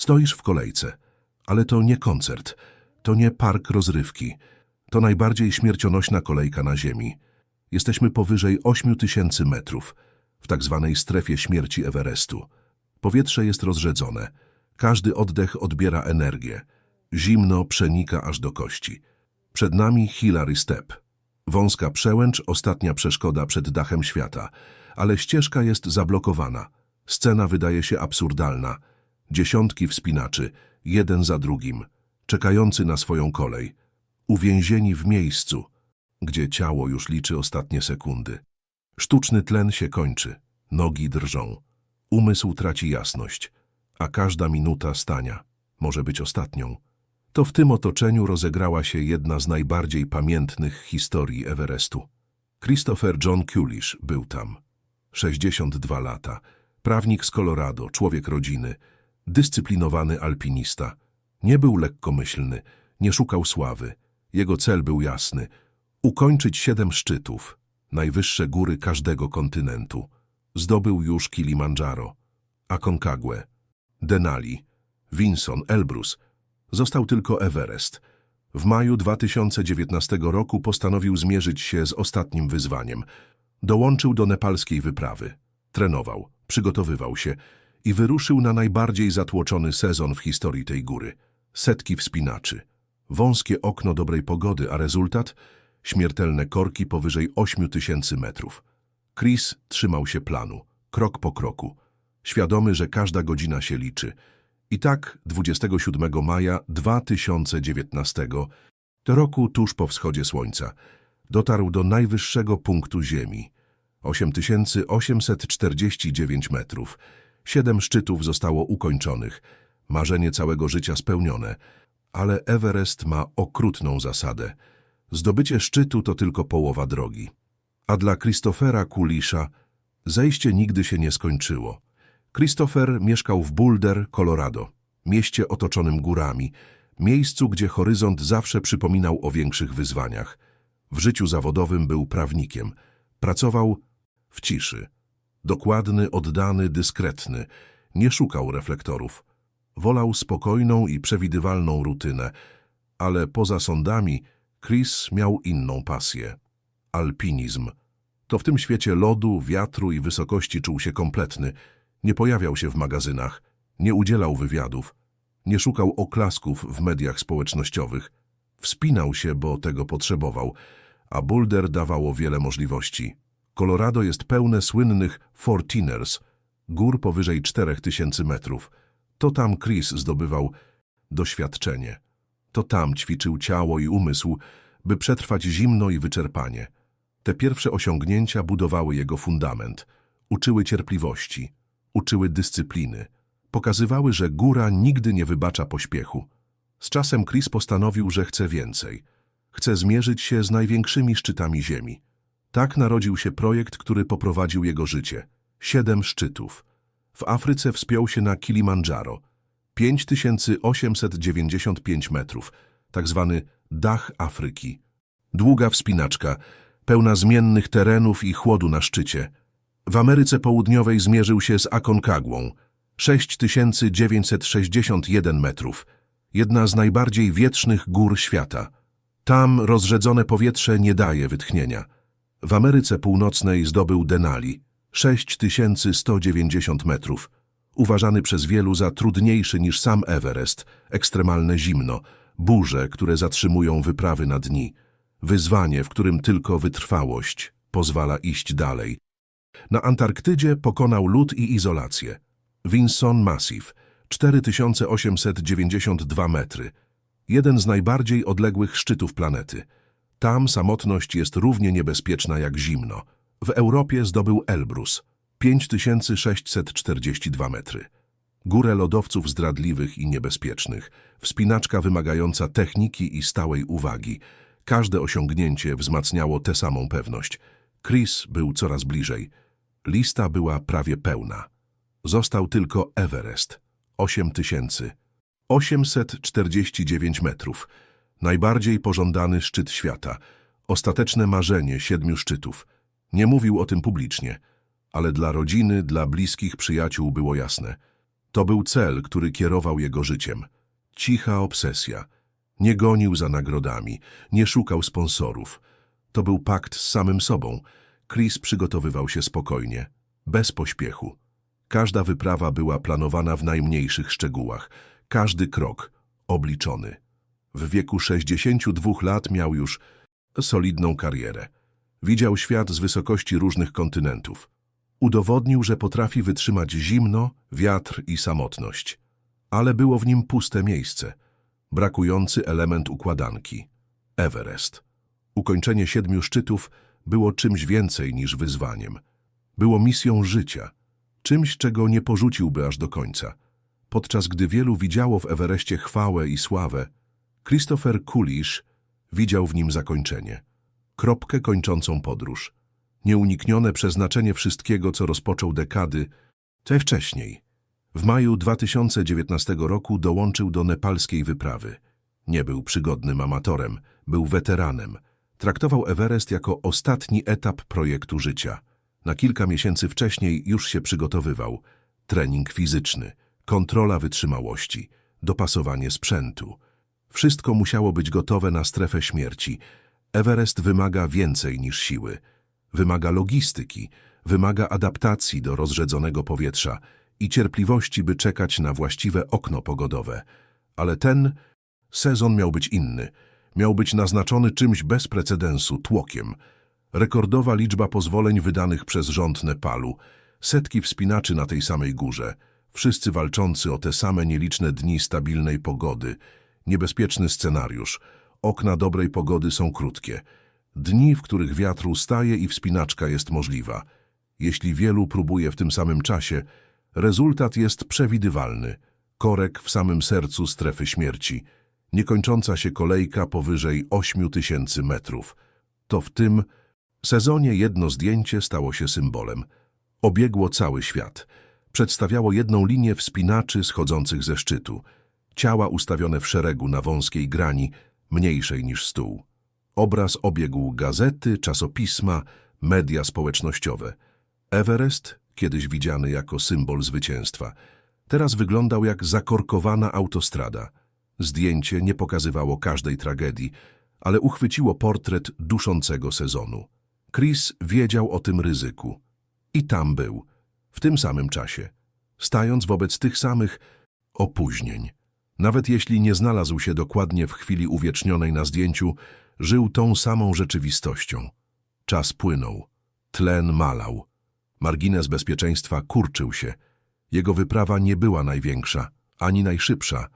Stoisz w kolejce, ale to nie koncert, to nie park rozrywki, to najbardziej śmiercionośna kolejka na Ziemi. Jesteśmy powyżej 8000 metrów, w tak zwanej strefie śmierci Everestu. Powietrze jest rozrzedzone, każdy oddech odbiera energię. Zimno przenika aż do kości. Przed nami Hillary Step. Wąska przełęcz, ostatnia przeszkoda przed dachem świata, ale ścieżka jest zablokowana. Scena wydaje się absurdalna. Dziesiątki wspinaczy, jeden za drugim, czekający na swoją kolej, uwięzieni w miejscu, gdzie ciało już liczy ostatnie sekundy. Sztuczny tlen się kończy, nogi drżą, umysł traci jasność, a każda minuta stania może być ostatnią. To w tym otoczeniu rozegrała się jedna z najbardziej pamiętnych historii Everestu. Christopher John Kulish był tam. 62 lata, prawnik z Colorado, człowiek rodziny, dyscyplinowany alpinista. Nie był lekkomyślny, nie szukał sławy. Jego cel był jasny – ukończyć siedem szczytów, najwyższe góry każdego kontynentu. Zdobył już Kilimandżaro, Aconcagua, Denali, Vinson, Elbrus. Został tylko Everest. W maju 2019 roku postanowił zmierzyć się z ostatnim wyzwaniem. Dołączył do nepalskiej wyprawy. Trenował, przygotowywał się i wyruszył na najbardziej zatłoczony sezon w historii tej góry. Setki wspinaczy, wąskie okno dobrej pogody, a rezultat? Śmiertelne korki powyżej 8 tysięcy metrów. Chris trzymał się planu, krok po kroku, świadomy, że każda godzina się liczy. I tak 27 maja 2019 roku tuż po wschodzie słońca dotarł do najwyższego punktu Ziemi. 8849 metrów. Siedem szczytów zostało ukończonych. Marzenie całego życia spełnione. Ale Everest ma okrutną zasadę. Zdobycie szczytu to tylko połowa drogi. A dla Christophera Kulisza zejście nigdy się nie skończyło. Christopher mieszkał w Boulder, Colorado, mieście otoczonym górami, miejscu, gdzie horyzont zawsze przypominał o większych wyzwaniach. W życiu zawodowym był prawnikiem. Pracował w ciszy. Dokładny, oddany, dyskretny. Nie szukał reflektorów. Wolał spokojną i przewidywalną rutynę, ale poza sądami Chris miał inną pasję. Alpinizm. To w tym świecie lodu, wiatru i wysokości czuł się kompletny. Nie pojawiał się w magazynach, nie udzielał wywiadów, nie szukał oklasków w mediach społecznościowych. Wspinał się, bo tego potrzebował, a Boulder dawało wiele możliwości. Colorado jest pełne słynnych Fortiners, gór powyżej 4000 metrów. To tam Chris zdobywał doświadczenie. To tam ćwiczył ciało i umysł, by przetrwać zimno i wyczerpanie. Te pierwsze osiągnięcia budowały jego fundament. Uczyły cierpliwości, uczyły dyscypliny. Pokazywały, że góra nigdy nie wybacza pośpiechu. Z czasem Chris postanowił, że chce więcej. Chce zmierzyć się z największymi szczytami ziemi. Tak narodził się projekt, który poprowadził jego życie. Siedem szczytów. W Afryce wspiął się na Kilimandżaro. 5895 metrów, tak zwany dach Afryki. Długa wspinaczka, pełna zmiennych terenów i chłodu na szczycie. W Ameryce Południowej zmierzył się z Aconcagłą. 6961 metrów. Jedna z najbardziej wietrznych gór świata. Tam rozrzedzone powietrze nie daje wytchnienia. W Ameryce Północnej zdobył Denali, 6190 metrów, uważany przez wielu za trudniejszy niż sam Everest, ekstremalne zimno, burze, które zatrzymują wyprawy na dni, wyzwanie, w którym tylko wytrwałość pozwala iść dalej. Na Antarktydzie pokonał lód i izolację. Vinson Massif, 4892 metry, jeden z najbardziej odległych szczytów planety. Tam samotność jest równie niebezpieczna jak zimno. W Europie zdobył Elbrus, 5642 metry. Górę lodowców zdradliwych i niebezpiecznych, wspinaczka wymagająca techniki i stałej uwagi. Każde osiągnięcie wzmacniało tę samą pewność. Chris był coraz bliżej. Lista była prawie pełna. Został tylko Everest, 8000. 849 metrów. Najbardziej pożądany szczyt świata. Ostateczne marzenie siedmiu szczytów. Nie mówił o tym publicznie, ale dla rodziny, dla bliskich przyjaciół było jasne. To był cel, który kierował jego życiem. Cicha obsesja. Nie gonił za nagrodami, nie szukał sponsorów. To był pakt z samym sobą. Chris przygotowywał się spokojnie, bez pośpiechu. Każda wyprawa była planowana w najmniejszych szczegółach, każdy krok obliczony. W wieku 62 lat miał już solidną karierę. Widział świat z wysokości różnych kontynentów. Udowodnił, że potrafi wytrzymać zimno, wiatr i samotność. Ale było w nim puste miejsce, brakujący element układanki. Everest. Ukończenie siedmiu szczytów było czymś więcej niż wyzwaniem. Było misją życia, czymś, czego nie porzuciłby aż do końca. Podczas gdy wielu widziało w Everestie chwałę i sławę, Christopher Coolidge widział w nim zakończenie. Kropkę kończącą podróż. Nieuniknione przeznaczenie wszystkiego, co rozpoczął dekady, te wcześniej. W maju 2019 roku dołączył do nepalskiej wyprawy. Nie był przygodnym amatorem, był weteranem. Traktował Everest jako ostatni etap projektu życia. Na kilka miesięcy wcześniej już się przygotowywał. Trening fizyczny, kontrola wytrzymałości, dopasowanie sprzętu. Wszystko musiało być gotowe na strefę śmierci. Everest wymaga więcej niż siły. Wymaga logistyki, wymaga adaptacji do rozrzedzonego powietrza i cierpliwości, by czekać na właściwe okno pogodowe. Ale ten sezon miał być inny. Miał być naznaczony czymś bez precedensu, tłokiem. Rekordowa liczba pozwoleń wydanych przez rząd Nepalu, setki wspinaczy na tej samej górze, wszyscy walczący o te same nieliczne dni stabilnej pogody, niebezpieczny scenariusz. Okna dobrej pogody są krótkie. Dni, w których wiatr ustaje i wspinaczka jest możliwa. Jeśli wielu próbuje w tym samym czasie, rezultat jest przewidywalny. Korek w samym sercu strefy śmierci. Niekończąca się kolejka powyżej 8 tysięcy metrów. To w tym sezonie jedno zdjęcie stało się symbolem. Obiegło cały świat. Przedstawiało jedną linię wspinaczy schodzących ze szczytu. Ciała ustawione w szeregu na wąskiej grani, mniejszej niż stół. Obraz obiegł gazety, czasopisma, media społecznościowe. Everest, kiedyś widziany jako symbol zwycięstwa, teraz wyglądał jak zakorkowana autostrada. Zdjęcie nie pokazywało każdej tragedii, ale uchwyciło portret duszącego sezonu. Chris wiedział o tym ryzyku. I tam był, w tym samym czasie, stając wobec tych samych opóźnień. Nawet jeśli nie znalazł się dokładnie w chwili uwiecznionej na zdjęciu, żył tą samą rzeczywistością. Czas płynął, tlen malał, margines bezpieczeństwa kurczył się. Jego wyprawa nie była największa, ani najszybsza,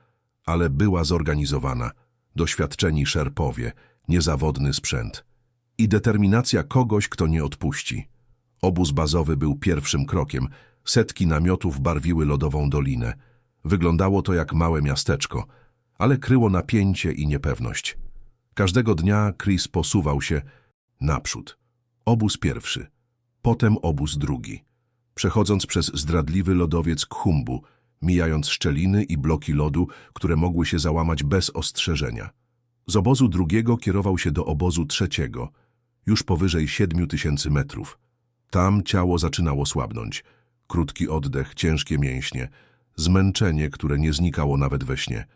ale była zorganizowana, doświadczeni szerpowie, niezawodny sprzęt i determinacja kogoś, kto nie odpuści. Obóz bazowy był pierwszym krokiem, setki namiotów barwiły lodową dolinę. Wyglądało to jak małe miasteczko, ale kryło napięcie i niepewność. Każdego dnia Chris posuwał się naprzód. Obóz pierwszy, potem obóz drugi. Przechodząc przez zdradliwy lodowiec Khumbu, mijając szczeliny i bloki lodu, które mogły się załamać bez ostrzeżenia. Z obozu drugiego kierował się do obozu trzeciego, już powyżej siedmiu tysięcy metrów. Tam ciało zaczynało słabnąć. Krótki oddech, ciężkie mięśnie, zmęczenie, które nie znikało nawet we śnie.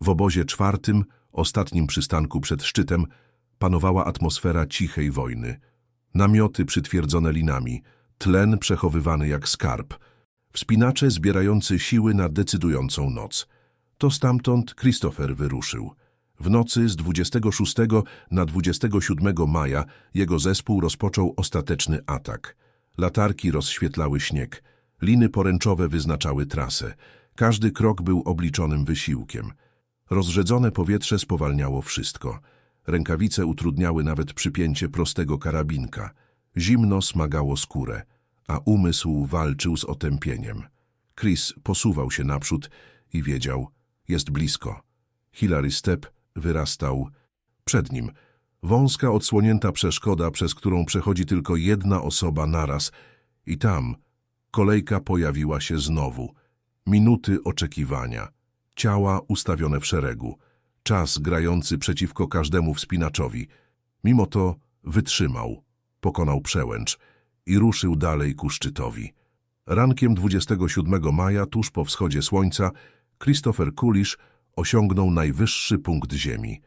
W obozie czwartym, ostatnim przystanku przed szczytem, panowała atmosfera cichej wojny. Namioty przytwierdzone linami, tlen przechowywany jak skarb, wspinacze zbierający siły na decydującą noc. To stamtąd Christopher wyruszył. W nocy z 26 na 27 maja jego zespół rozpoczął ostateczny atak. Latarki rozświetlały śnieg, liny poręczowe wyznaczały trasę. Każdy krok był obliczonym wysiłkiem. Rozrzedzone powietrze spowalniało wszystko. Rękawice utrudniały nawet przypięcie prostego karabinka. Zimno smagało skórę, a umysł walczył z otępieniem. Chris posuwał się naprzód i wiedział, jest blisko. Hilary Step wyrastał przed nim. Wąska, odsłonięta przeszkoda, przez którą przechodzi tylko jedna osoba naraz. I tam kolejka pojawiła się znowu. Minuty oczekiwania. Ciała ustawione w szeregu. Czas grający przeciwko każdemu wspinaczowi. Mimo to wytrzymał, pokonał przełęcz i ruszył dalej ku szczytowi. Rankiem 27 maja, tuż po wschodzie słońca, Christopher Coolidge osiągnął najwyższy punkt Ziemi.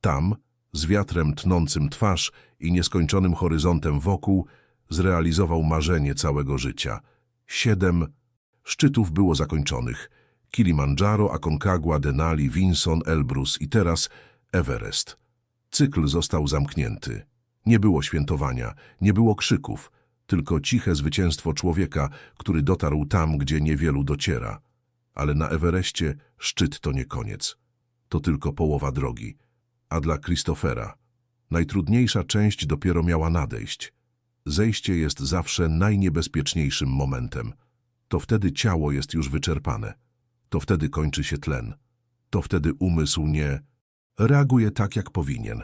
Tam, z wiatrem tnącym twarz i nieskończonym horyzontem wokół, zrealizował marzenie całego życia. Siedem szczytów było zakończonych. Kilimandżaro, Aconcagua, Denali, Vinson, Elbrus i teraz Everest. Cykl został zamknięty. Nie było świętowania, nie było krzyków, tylko ciche zwycięstwo człowieka, który dotarł tam, gdzie niewielu dociera. Ale na Everestie szczyt to nie koniec. To tylko połowa drogi. A dla Christophera najtrudniejsza część dopiero miała nadejść. Zejście jest zawsze najniebezpieczniejszym momentem. To wtedy ciało jest już wyczerpane. To wtedy kończy się tlen. To wtedy umysł nie reaguje tak, jak powinien.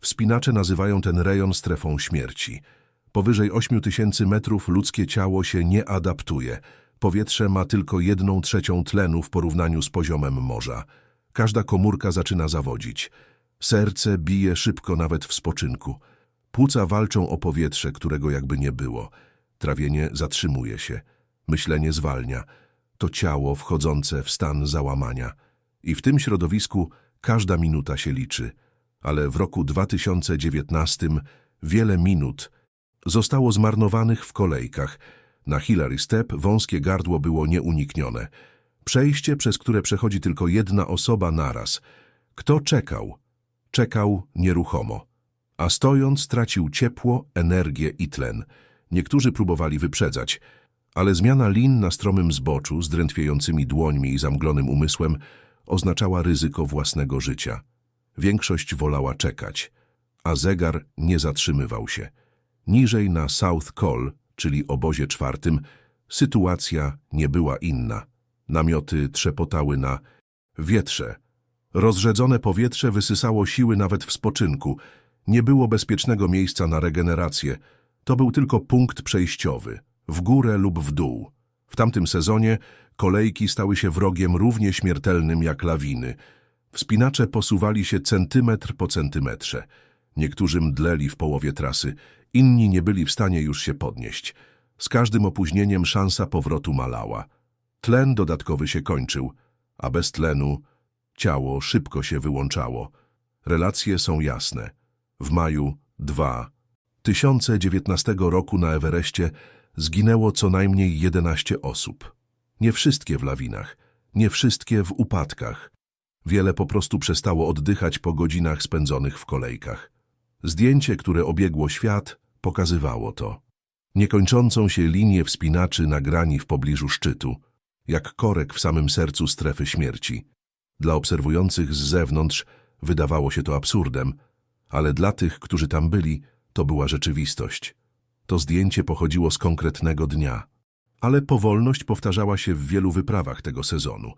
Wspinacze nazywają ten rejon strefą śmierci. Powyżej 8000 metrów ludzkie ciało się nie adaptuje. Powietrze ma tylko jedną trzecią tlenu w porównaniu z poziomem morza. Każda komórka zaczyna zawodzić. Serce bije szybko nawet w spoczynku. Płuca walczą o powietrze, którego jakby nie było. Trawienie zatrzymuje się. Myślenie zwalnia. To ciało wchodzące w stan załamania. I w tym środowisku każda minuta się liczy. Ale w roku 2019 wiele minut zostało zmarnowanych w kolejkach. Na Hillary Step wąskie gardło było nieuniknione. Przejście, przez które przechodzi tylko jedna osoba naraz. Kto czekał? Czekał nieruchomo. A stojąc tracił ciepło, energię i tlen. Niektórzy próbowali wyprzedzać, ale zmiana lin na stromym zboczu z drętwiejącymi dłońmi i zamglonym umysłem oznaczała ryzyko własnego życia. Większość wolała czekać, a zegar nie zatrzymywał się. Niżej na South Col, czyli obozie czwartym, sytuacja nie była inna. Namioty trzepotały na wietrze. Rozrzedzone powietrze wysysało siły nawet w spoczynku. Nie było bezpiecznego miejsca na regenerację. To był tylko punkt przejściowy, w górę lub w dół. W tamtym sezonie kolejki stały się wrogiem równie śmiertelnym jak lawiny. Wspinacze posuwali się centymetr po centymetrze. Niektórzy mdleli w połowie trasy, inni nie byli w stanie już się podnieść. Z każdym opóźnieniem szansa powrotu malała. Tlen dodatkowy się kończył, a bez tlenu ciało szybko się wyłączało. Relacje są jasne. W maju 2 2019 roku na Everestie zginęło co najmniej 11 osób. Nie wszystkie w lawinach, nie wszystkie w upadkach. Wiele po prostu przestało oddychać po godzinach spędzonych w kolejkach. Zdjęcie, które obiegło świat, pokazywało to. Niekończącą się linię wspinaczy na grani w pobliżu szczytu, jak korek w samym sercu strefy śmierci. Dla obserwujących z zewnątrz wydawało się to absurdem, ale dla tych, którzy tam byli, to była rzeczywistość. To zdjęcie pochodziło z konkretnego dnia. Ale powolność powtarzała się w wielu wyprawach tego sezonu.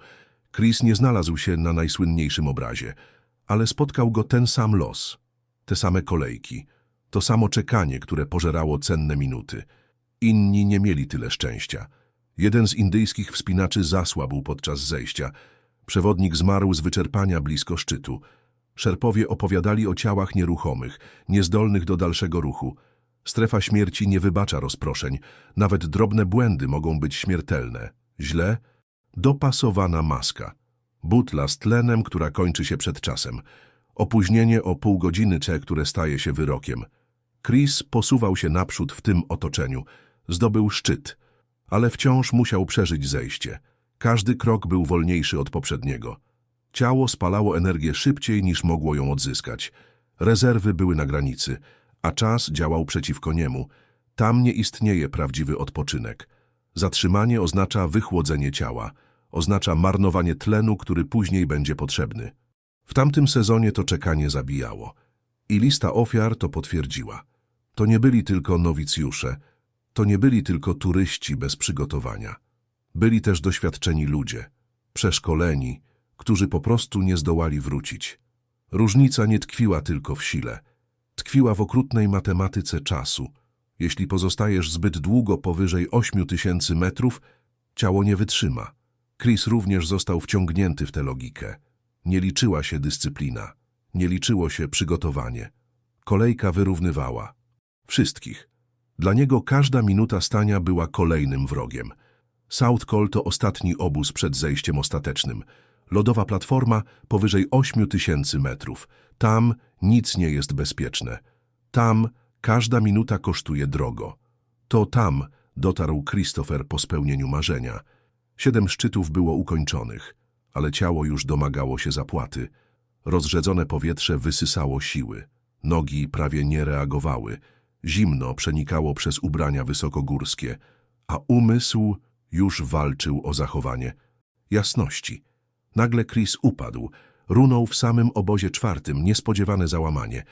Chris nie znalazł się na najsłynniejszym obrazie, ale spotkał go ten sam los, te same kolejki, to samo czekanie, które pożerało cenne minuty. Inni nie mieli tyle szczęścia. Jeden z indyjskich wspinaczy zasłabł podczas zejścia. Przewodnik zmarł z wyczerpania blisko szczytu. Szerpowie opowiadali o ciałach nieruchomych, niezdolnych do dalszego ruchu. Strefa śmierci nie wybacza rozproszeń. Nawet drobne błędy mogą być śmiertelne. Źle? Dopasowana maska. Butla z tlenem, która kończy się przed czasem. Opóźnienie o pół godziny cze, które staje się wyrokiem. Chris posuwał się naprzód w tym otoczeniu. Zdobył szczyt, ale wciąż musiał przeżyć zejście. Każdy krok był wolniejszy od poprzedniego. Ciało spalało energię szybciej niż mogło ją odzyskać. Rezerwy były na granicy, a czas działał przeciwko niemu. Tam nie istnieje prawdziwy odpoczynek. Zatrzymanie oznacza wychłodzenie ciała, oznacza marnowanie tlenu, który później będzie potrzebny. W tamtym sezonie to czekanie zabijało. I lista ofiar to potwierdziła. To nie byli tylko nowicjusze, to nie byli tylko turyści bez przygotowania. Byli też doświadczeni ludzie, przeszkoleni, którzy po prostu nie zdołali wrócić. Różnica nie tkwiła tylko w sile, tkwiła w okrutnej matematyce czasu. Jeśli pozostajesz zbyt długo powyżej 8000 metrów, ciało nie wytrzyma. Chris również został wciągnięty w tę logikę. Nie liczyła się dyscyplina, nie liczyło się przygotowanie. Kolejka wyrównywała. Wszystkich. Dla niego każda minuta stania była kolejnym wrogiem – South Col to ostatni obóz przed zejściem ostatecznym. Lodowa platforma powyżej 8 tysięcy metrów. Tam nic nie jest bezpieczne. Tam każda minuta kosztuje drogo. To tam dotarł Christopher po spełnieniu marzenia. Siedem szczytów było ukończonych, ale ciało już domagało się zapłaty. Rozrzedzone powietrze wysysało siły. Nogi prawie nie reagowały. Zimno przenikało przez ubrania wysokogórskie, a umysł już walczył o zachowanie jasności. Nagle Chris upadł. Runął w samym obozie czwartym niespodziewane załamanie.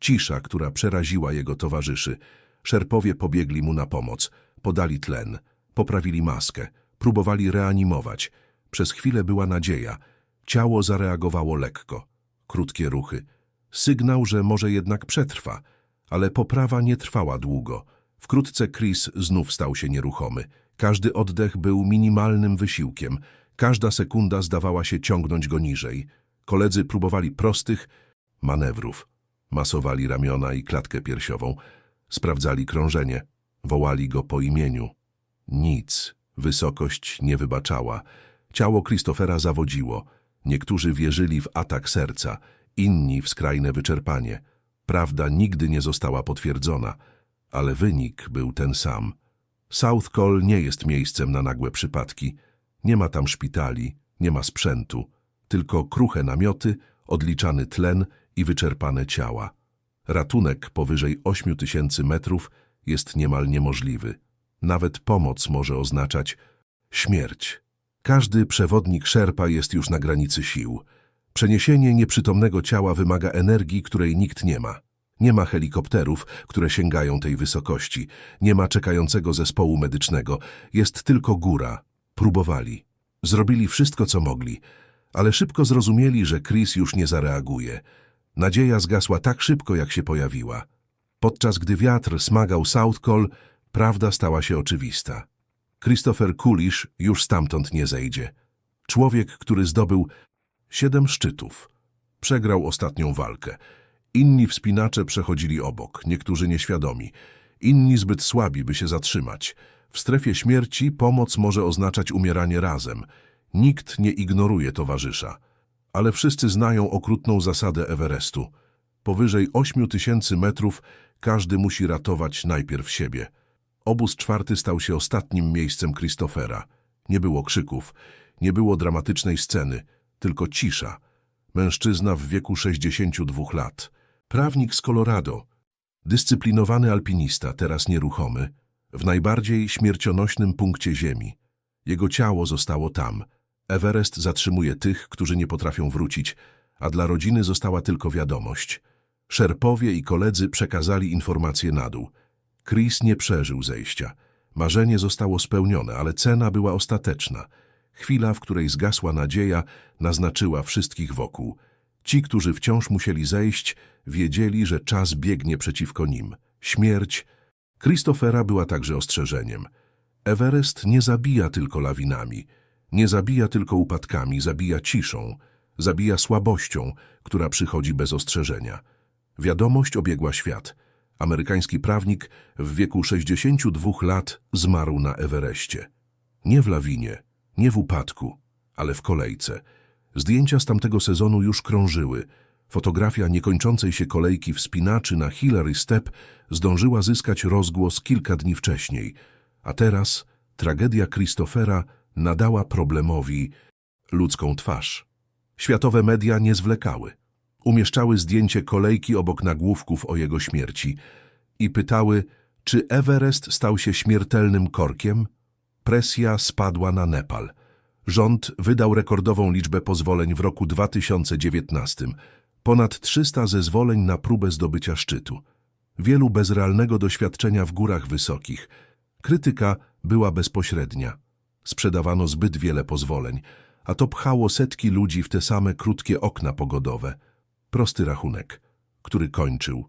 Cisza, która przeraziła jego towarzyszy. Szerpowie pobiegli mu na pomoc. Podali tlen. Poprawili maskę. Próbowali reanimować. Przez chwilę była nadzieja. Ciało zareagowało lekko. Krótkie ruchy. Sygnał, że może jednak przetrwa. Ale poprawa nie trwała długo. Wkrótce Chris znów stał się nieruchomy. Każdy oddech był minimalnym wysiłkiem. Każda sekunda zdawała się ciągnąć go niżej. Koledzy próbowali prostych manewrów. Masowali ramiona i klatkę piersiową. Sprawdzali krążenie. Wołali go po imieniu. Nic. Wysokość nie wybaczała. Ciało Christophera zawodziło. Niektórzy wierzyli w atak serca, inni w skrajne wyczerpanie. Prawda nigdy nie została potwierdzona, ale wynik był ten sam. South Call nie jest miejscem na nagłe przypadki. Nie ma tam szpitali, nie ma sprzętu, tylko kruche namioty, odliczany tlen i wyczerpane ciała. Ratunek powyżej 8 tysięcy metrów jest niemal niemożliwy. Nawet pomoc może oznaczać śmierć. Każdy przewodnik szerpa jest już na granicy sił. Przeniesienie nieprzytomnego ciała wymaga energii, której nikt nie ma. Nie ma helikopterów, które sięgają tej wysokości. Nie ma czekającego zespołu medycznego. Jest tylko góra. Próbowali. Zrobili wszystko, co mogli. Ale szybko zrozumieli, że Chris już nie zareaguje. Nadzieja zgasła tak szybko, jak się pojawiła. Podczas gdy wiatr smagał South Call, prawda stała się oczywista. Christopher Coolish już stamtąd nie zejdzie. Człowiek, który zdobył siedem szczytów. Przegrał ostatnią walkę. Inni wspinacze przechodzili obok, niektórzy nieświadomi. Inni zbyt słabi, by się zatrzymać. W strefie śmierci pomoc może oznaczać umieranie razem. Nikt nie ignoruje towarzysza. Ale wszyscy znają okrutną zasadę Everestu. Powyżej 8 tysięcy metrów każdy musi ratować najpierw siebie. Obóz czwarty stał się ostatnim miejscem Christophera. Nie było krzyków, nie było dramatycznej sceny, tylko cisza. Mężczyzna w wieku 62 lat. Prawnik z Colorado. Dyscyplinowany alpinista, teraz nieruchomy. W najbardziej śmiercionośnym punkcie Ziemi. Jego ciało zostało tam. Everest zatrzymuje tych, którzy nie potrafią wrócić, a dla rodziny została tylko wiadomość. Szerpowie i koledzy przekazali informacje na dół. Chris nie przeżył zejścia. Marzenie zostało spełnione, ale cena była ostateczna. Chwila, w której zgasła nadzieja, naznaczyła wszystkich wokół. Ci, którzy wciąż musieli zejść, wiedzieli, że czas biegnie przeciwko nim. Śmierć Christophera była także ostrzeżeniem. Everest nie zabija tylko lawinami, nie zabija tylko upadkami, zabija ciszą, zabija słabością, która przychodzi bez ostrzeżenia. Wiadomość obiegła świat. Amerykański prawnik w wieku 62 lat zmarł na Everestie. Nie w lawinie, nie w upadku, ale w kolejce. Zdjęcia z tamtego sezonu już krążyły. Fotografia niekończącej się kolejki wspinaczy na Hillary Step zdążyła zyskać rozgłos kilka dni wcześniej, a teraz tragedia Christophera nadała problemowi ludzką twarz. Światowe media nie zwlekały. Umieszczały zdjęcie kolejki obok nagłówków o jego śmierci i pytały, czy Everest stał się śmiertelnym korkiem? Presja spadła na Nepal. Rząd wydał rekordową liczbę pozwoleń w roku 2019. Ponad 300 zezwoleń na próbę zdobycia szczytu. Wielu bez realnego doświadczenia w górach wysokich. Krytyka była bezpośrednia. Sprzedawano zbyt wiele pozwoleń, a to pchało setki ludzi w te same krótkie okna pogodowe. Prosty rachunek, który kończył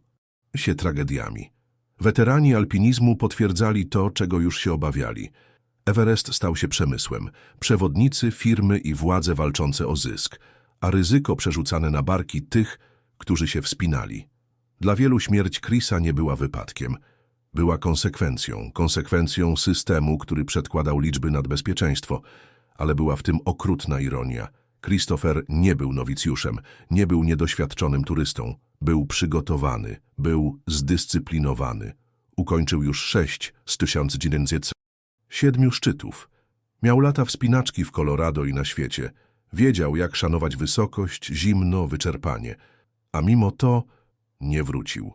się tragediami. Weterani alpinizmu potwierdzali to, czego już się obawiali. Everest stał się przemysłem, przewodnicy, firmy i władze walczące o zysk, a ryzyko przerzucane na barki tych, którzy się wspinali. Dla wielu śmierć Chrisa nie była wypadkiem. Była konsekwencją, konsekwencją systemu, który przedkładał liczby nad bezpieczeństwo, ale była w tym okrutna ironia. Christopher nie był nowicjuszem, nie był niedoświadczonym turystą. Był przygotowany, był zdyscyplinowany. Ukończył już sześć z 1907 szczytów. Miał lata wspinaczki w Colorado i na świecie. Wiedział, jak szanować wysokość, zimno, wyczerpanie. A mimo to nie wrócił.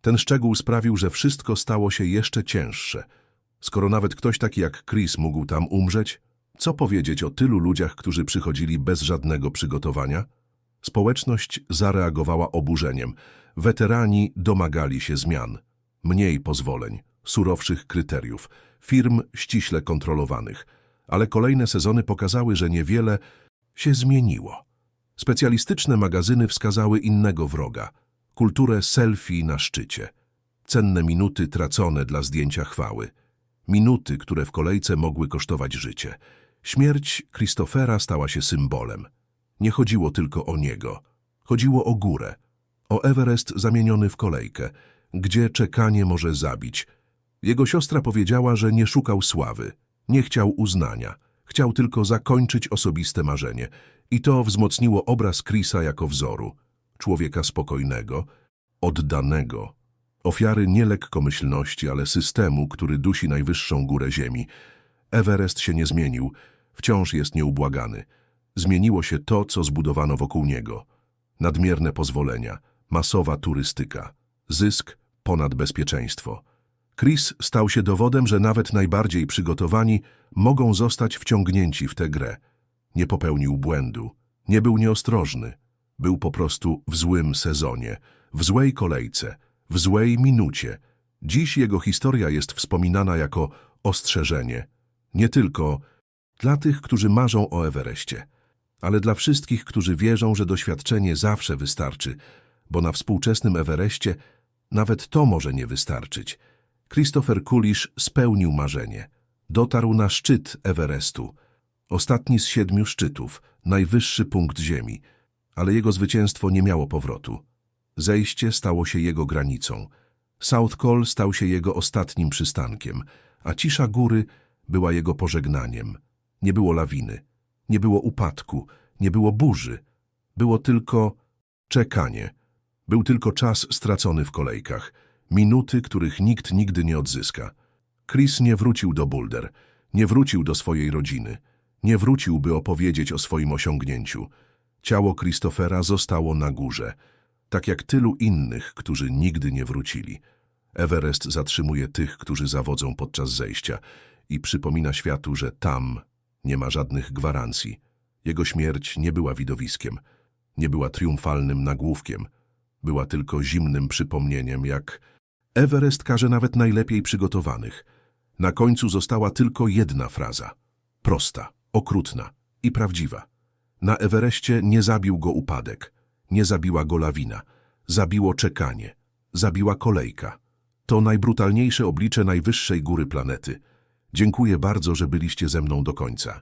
Ten szczegół sprawił, że wszystko stało się jeszcze cięższe. Skoro nawet ktoś taki jak Chris mógł tam umrzeć, co powiedzieć o tylu ludziach, którzy przychodzili bez żadnego przygotowania? Społeczność zareagowała oburzeniem. Weterani domagali się zmian. Mniej pozwoleń, surowszych kryteriów, firm ściśle kontrolowanych. Ale kolejne sezony pokazały, że niewiele się zmieniło. Specjalistyczne magazyny wskazały innego wroga. Kulturę selfie na szczycie. Cenne minuty tracone dla zdjęcia chwały. Minuty, które w kolejce mogły kosztować życie. Śmierć Christophera stała się symbolem. Nie chodziło tylko o niego. Chodziło o górę. O Everest zamieniony w kolejkę, gdzie czekanie może zabić. Jego siostra powiedziała, że nie szukał sławy, nie chciał uznania. Chciał tylko zakończyć osobiste marzenie. I to wzmocniło obraz Chrisa jako wzoru. Człowieka spokojnego, oddanego. Ofiary nie lekkomyślności, ale systemu, który dusi najwyższą górę ziemi. Everest się nie zmienił, wciąż jest nieubłagany. Zmieniło się to, co zbudowano wokół niego. Nadmierne pozwolenia, masowa turystyka, zysk ponad bezpieczeństwo. Chris stał się dowodem, że nawet najbardziej przygotowani mogą zostać wciągnięci w tę grę. Nie popełnił błędu, nie był nieostrożny. Był po prostu w złym sezonie, w złej kolejce, w złej minucie. Dziś jego historia jest wspominana jako ostrzeżenie. Nie tylko dla tych, którzy marzą o Everestie, ale dla wszystkich, którzy wierzą, że doświadczenie zawsze wystarczy, bo na współczesnym Everestie nawet to może nie wystarczyć. Christopher Kulisz spełnił marzenie. Dotarł na szczyt Everestu. Ostatni z siedmiu szczytów, najwyższy punkt ziemi. Ale jego zwycięstwo nie miało powrotu. Zejście stało się jego granicą. South Col stał się jego ostatnim przystankiem, a cisza góry była jego pożegnaniem. Nie było lawiny, nie było upadku, nie było burzy. Było tylko czekanie. Był tylko czas stracony w kolejkach, minuty, których nikt nigdy nie odzyska. Chris nie wrócił do Boulder, nie wrócił do swojej rodziny, nie wrócił, by opowiedzieć o swoim osiągnięciu. Ciało Christophera zostało na górze, tak jak tylu innych, którzy nigdy nie wrócili. Everest zatrzymuje tych, którzy zawodzą podczas zejścia i przypomina światu, że tam nie ma żadnych gwarancji. Jego śmierć nie była widowiskiem, nie była triumfalnym nagłówkiem, była tylko zimnym przypomnieniem, jak Everest każe nawet najlepiej przygotowanych. Na końcu została tylko jedna fraza. Prosta, okrutna i prawdziwa. Na Everestie nie zabił go upadek, nie zabiła go lawina, zabiło czekanie, zabiła kolejka. To najbrutalniejsze oblicze najwyższej góry planety. Dziękuję bardzo, że byliście ze mną do końca.